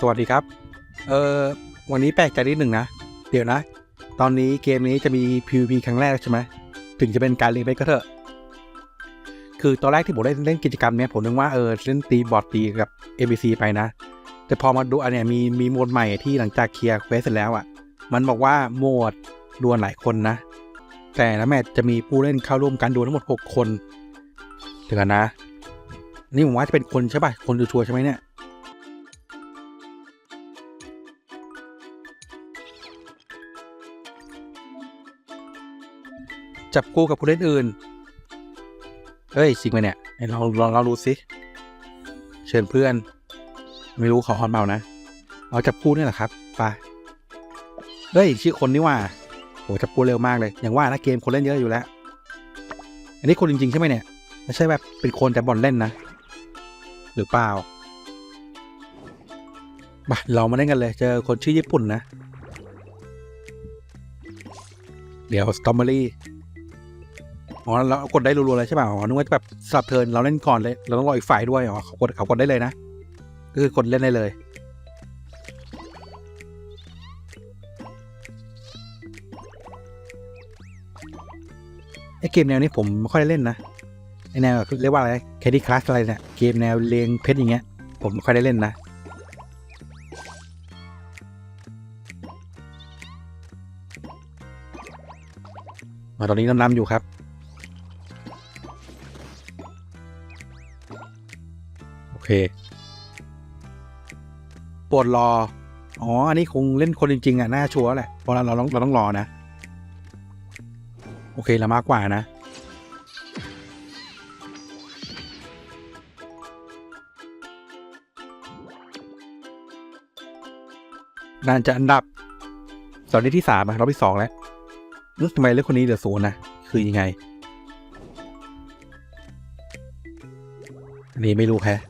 สวัสดีครับ เออวันนี้แปลกใจนิดหนึ่งนะ เดี๋ยวนะ ตอนนี้เกมนี้จะมี PVP ครั้งแรกใช่ไหม ถึงจะเป็นการเล่นไปก็เถอะ คือตอนแรกที่ผมเล่นเล่นกิจกรรมเนี้ยผมนึกว่าเออเล่นตีบอร์ดตีกับ ABC ไปนะ แต่พอมาดูอันเนี้ยมีมีโหมดใหม่ที่หลังจากเคลียร์เควสเสร็จแล้วอะ่ะ มันบอกว่าโหมดดวลหลายคนนะ แต่ละแมตช์จะมีผู้เล่นเข้าร่วมการดวลทั้งหมด 6 คนเดี๋ยวกันนะ นี่ผมว่าจะเป็นคนใช่ป่ะ คนชัวร์ใช่ไหมเนี่ย จับคู่กับผู้เล่นอื่น เฮ้ยจริงไหมเนี่ยลองลองเราดูสิ เชิญเพื่อน ไม่รู้ขอฮอนเบานะเอาจับคู่นี่แหละครับไปเฮ้ยชื่อคนนี่ว่าโหจับคู่เร็วมากเลยอย่างว่านะเกมคนเล่นเยอะอยู่แล้ว อันนี้คนจริงๆใช่ไหมเนี่ยไม่ใช่แบบเป็นคนแต่บอลเล่นนะ หรือเปล่าบาเรามาเล่นกันเลยเจอคนชื่อญี่ปุ่นนะ เดี๋ยวสตรอเบอรี่ อ๋อเรากดได้รัวๆเลยใช่ป่ะอ๋อนึกว่าจะแบบสลับเทินเราเล่นก่อนเลยเราต้องรออีกฝ่ายด้วยอ๋อเขากดเขากดได้เลยนะคือกดเล่นได้เลยไอเกมแนวนี้ผมไม่ค่อยได้เล่นนะไอแนวเรียกว่าอะไรแคดดี้คลาสอะไรเนี่ยเกมแนวเลียงเพชรอย่างเงี้ยผมไม่ค่อยได้เล่นนะมาตอนนี้น้ำๆอยู่ครับ เคปวดรอ อ๋อ อันนี้คงเล่นคนจริงๆอะ น่าชัวร์แหละเพราะเราเราต้องเราต้องรอนะ โอเคเรามากกว่านะ น่าจะอันดับ ตอนนี้ที่สามรอบที่สองแล้วนึกทำไมเลือกคนนี้เหลือศูนย์นะ คือยังไง อันนี้ไม่รู้แฮะ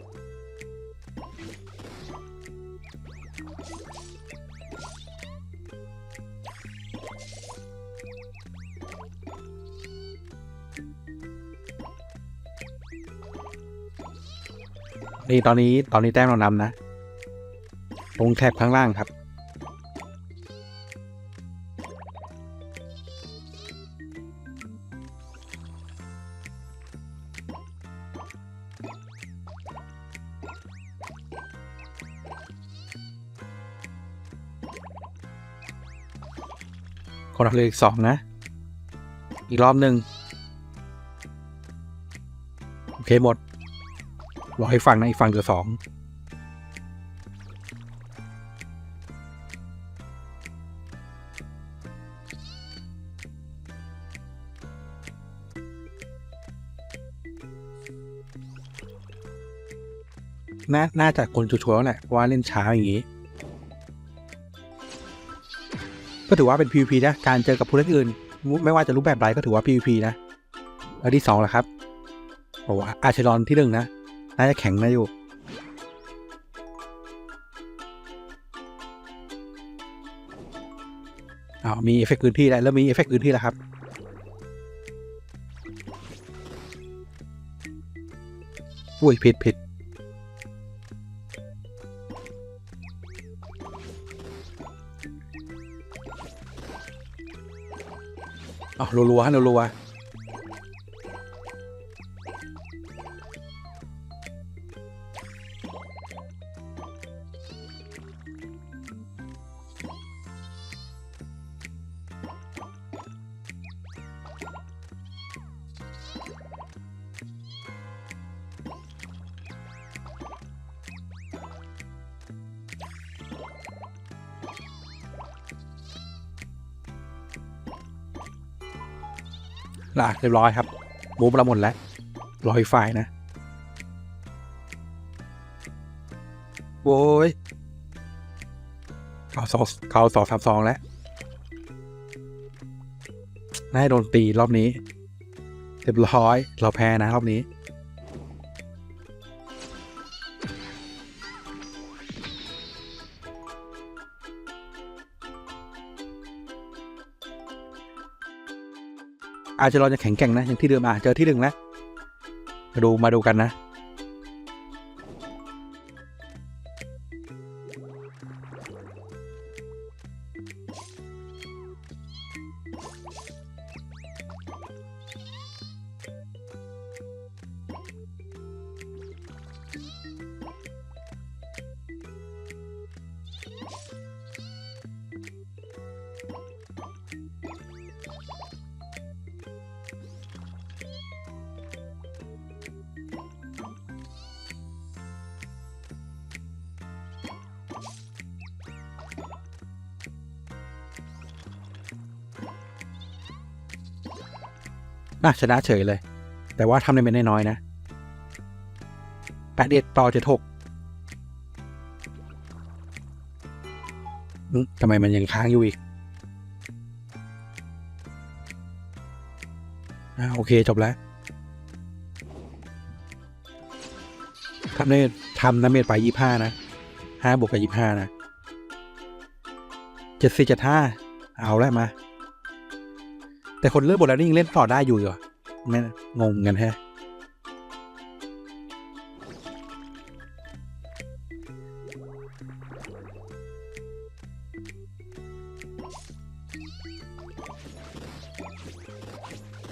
นี่ตอนนี้ตอนนี้แต้มเรานำนะ ตรงแถบข้างล่างครับ คนละเหลยอีกสองนะ อีกรอบหนึ่งโอเคหมด รอให้ฟังนะอีกฝั่งเหลือสองนาน่าจะคนชัวร์แล้วแหละเพราะว่าเล่นช้าอย่างนี้ ก็ถือว่าเป็น PVP นะ การเจอกับผู้เล่นอื่น ไม่ว่าจะรูปแบบใดก็ถือว่า PVP นะ แล้วที่สองแหละครับบอกว่าอาชลอนที่หนึ่งนะ น่าจะแข็งนะอยู่ อ้าว มีเอฟเฟกต์พื้นที่แล้วแล้วมีเอฟเฟกต์พื้นที่แล้วครับ อุ้ยผิดผิดอ๋อรัวๆรัวๆ ล่ะเรียบร้อยครับบูมเราหมดแล้วรอยไฟนะโว้ยเขาสองเขาสองสามสองแล้วน่าโดนตีรอบนี้เรียบร้อย เราแพ้นะรอบนี้ อาจจะรอจะแข็งแกร่งนะอย่างที่เดิมอะเจอที่หนึ่งแล้วมาดูมาดูกันนะ น่าชนะเฉยเลย แต่ว่าทำได้ไม่น้อยๆนะแปดเอ็ดต่อเจ็ดหกทำไมมันยังค้างอยู่อีกอ่าโอเคจบแล้วทำได้ทำน้ำเมจไปยี่ห้านะห้าบวกกับยี่ห้านะเจ็ดสี่เจ็ดห้าเอาแล้วมา แต่คนเลิกหมดแล้วนี่ยังเล่นต่อได้อยู่เหรอไม่งงกันแฮะ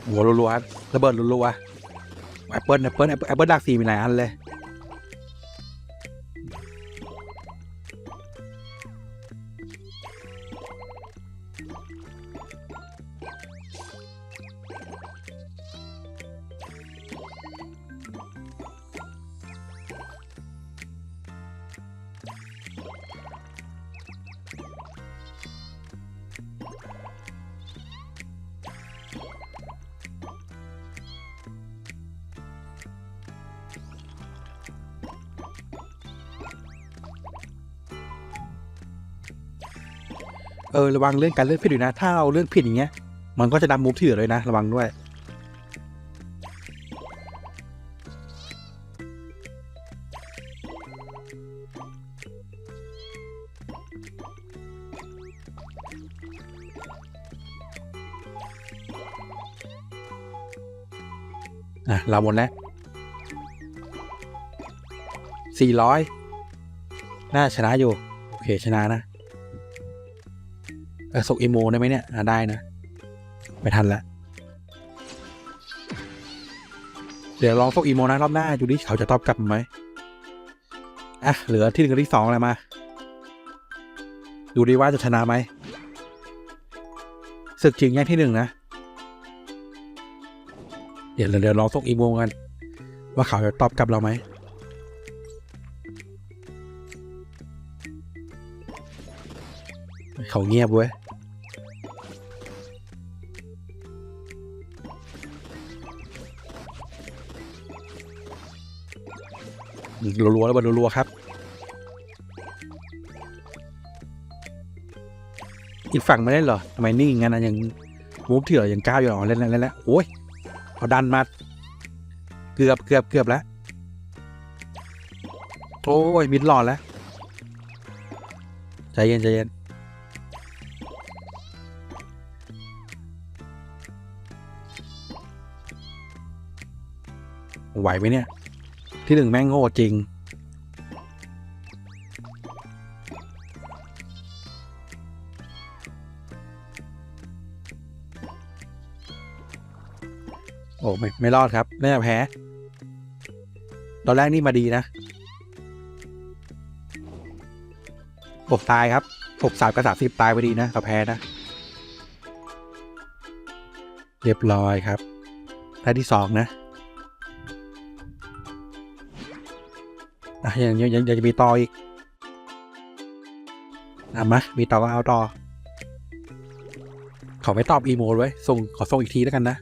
หัวรัวๆระเบิดรัวๆแอปเปิลแอปเปิลแอปเปิลแอปเปิลดักสีมีหลายอันเลย ออระวังเรื่องการเลือกผิดด้วยนะ ถ้าเราเลือกผิดอย่างเงี้ย มันก็จะดำมูฟที่เหลือเลยนะ ระวังด้วย อะ เราหมดแล้วสี่ร้อยน่าชนะอยู่ โอเค ชนะนะ ส่งอีโมได้ไหมเนี่ยได้นะไม่ทันละ เดี๋ยวลองส่งอีโมนะรอบหน้าดูดิเขาจะตอบกลับไหมอะเหลือที่หนึ่งกับที่สองอะไรมา ดูดิว่าจะชนะไหมศึกจริงแย่งที่หนึ่งนะ เดี๋ยวเดี๋ยวลองส่งอีโมกัน ว่าเขาจะตอบกลับเราไหม เขาเงียบเว้ยรัวๆแล้วบอลรัวๆครับ อีกฝั่งไม่ได้เหรอทำไมนิ่งงั้นนะยังมูฟเถื่อยังก้าวอยู่หรอเล่นแล้วเล่นแล้วโอ้ยเอาดันมา เกือบเกือบเกือบแล้วโอ้ยมิดหลอดแล้วใจเย็นใจเย็น ไหวไหมเนี่ย ที่หนึ่งแม่งโง่จริง โอ้ไม่ไม่รอดครับน่าจะแพ้ ตอนแรกนี่มาดีนะโอ้ตายครับหกสามกับสามสิบตายไปดีนะเราแพ้นะ เรียบร้อยครับได้ที่สองนะ ยังยังยังจะมีต่ออีกอะมามีต่อก็เอาต่อเขาไม่ตอบอีโมไว้ยส่งขอส่งอีกทีแล้วกันนะ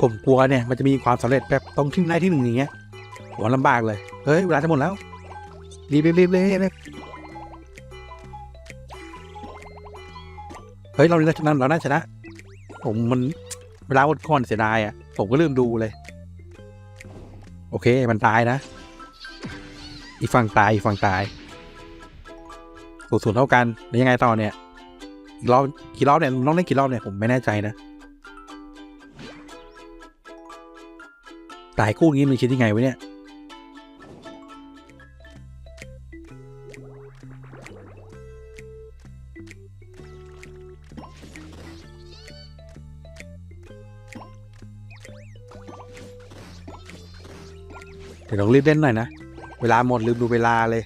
ผมกลัวเนี่ยมันจะมีความสำเร็จแบบต้องที่ได้ที่หนึ่งอย่างเงี้ยหัวลำบากเลย เฮ้ยเวลาจะหมดแล้ว รีบรีบรีบเลยรีบเฮ้ยเราเราเราน่าชนะ ผมมันเวลาวันก่อนเสียดายอะ ผมก็ลืมดูเลย โอเคมันตายนะ อีฝั่งตายอีฝั่งตายสูตรเท่ากันแล้วยังไงต่อเนี่ยอีกรอบกี่รอบเนี่ยน้องเล่นกี่รอบเนี่ยผมไม่แน่ใจนะ ตายคู่นี้มันคิดยังไงวะเนี่ย เดี๋ยวต้องรีบเล่นหน่อยนะ เวลาหมดลืมดูเวลาเลย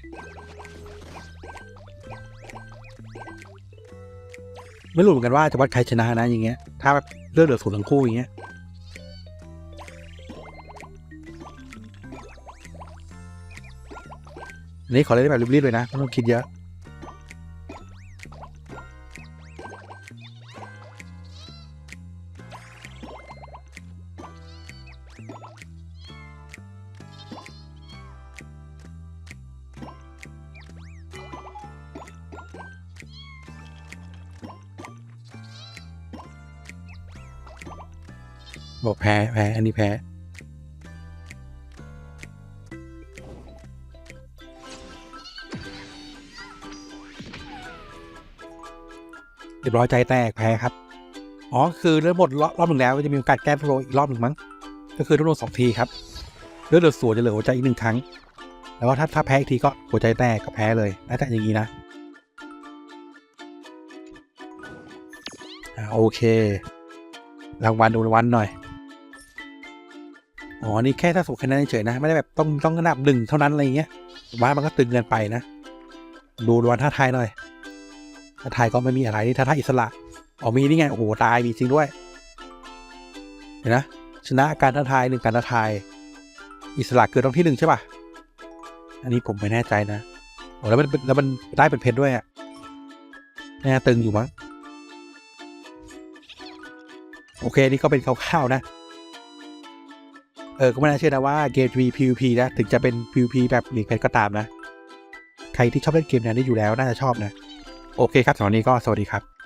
ไม่รู้เหมือนกันว่าจะวัดใครชนะนะอย่างเงี้ย ถ้าแบบเลือดเหลือศูนย์ทั้งคู่อย่างเงี้ย นนี้ขอเล่นแบบรีบๆเลยนะไม่ต้องคิดเยอะบอกแพ้แพ้อันนี้แพ้ เรียบร้อยใจแตกแพ้ครับ อ๋อ คือเริ่มหมดรอบหนึ่งแล้วจะมีโอกาสแก้โปรอีกรอบหนึ่งมั้ง ก็คือทุกโดสองทีครับเลือดเหลือส่วนจะเหลือหัวใจอีกหนึ่งครั้ง แล้วก็ถ้าถ้าแพ้อีกทีก็หัวใจแตกก็แพ้เลยน่าจะอย่างนี้นะโอเค รางวัลดูรางวัลหน่อย อ๋อ นี่แค่ถ้าสมคะแนนเฉยนะ ไม่ได้แบบต้องต้องระดับหนึ่งเท่านั้นอะไรอย่างเงี้ยว่ามันก็ตึงเกินไปนะ ดูรางวัลท่าทายหน่อย ท่าทยก็ไม่มีอะไรนี่ท่าไทยอิสระอ๋อมีนี่ไงโอ้โหตายมีจริงด้วยเห็นนะชนะการท้าทายหนึ่งการท้าทาย อิสระเกิดตรงที่หนึ่งใช่ป่ะ อันนี้ผมไม่แน่ใจนะโอ้แล้วมันแล้วมันได้เป็นเพชรด้วยอะแน่ตึงอยู่มั้งโอเคนี่ก็เป็นคร่าวๆนะ เออก็ไม่น่าเชื่อนะว่าเกมจะมี PVP นะ ถึงจะเป็น PVP แบบหลีกเพชรก็ตามนะ ใครที่ชอบเล่นเกมแนวนี้อยู่แล้วน่าจะชอบนะ โอเคครับสำหรับวันนี้ก็สวัสดีครับ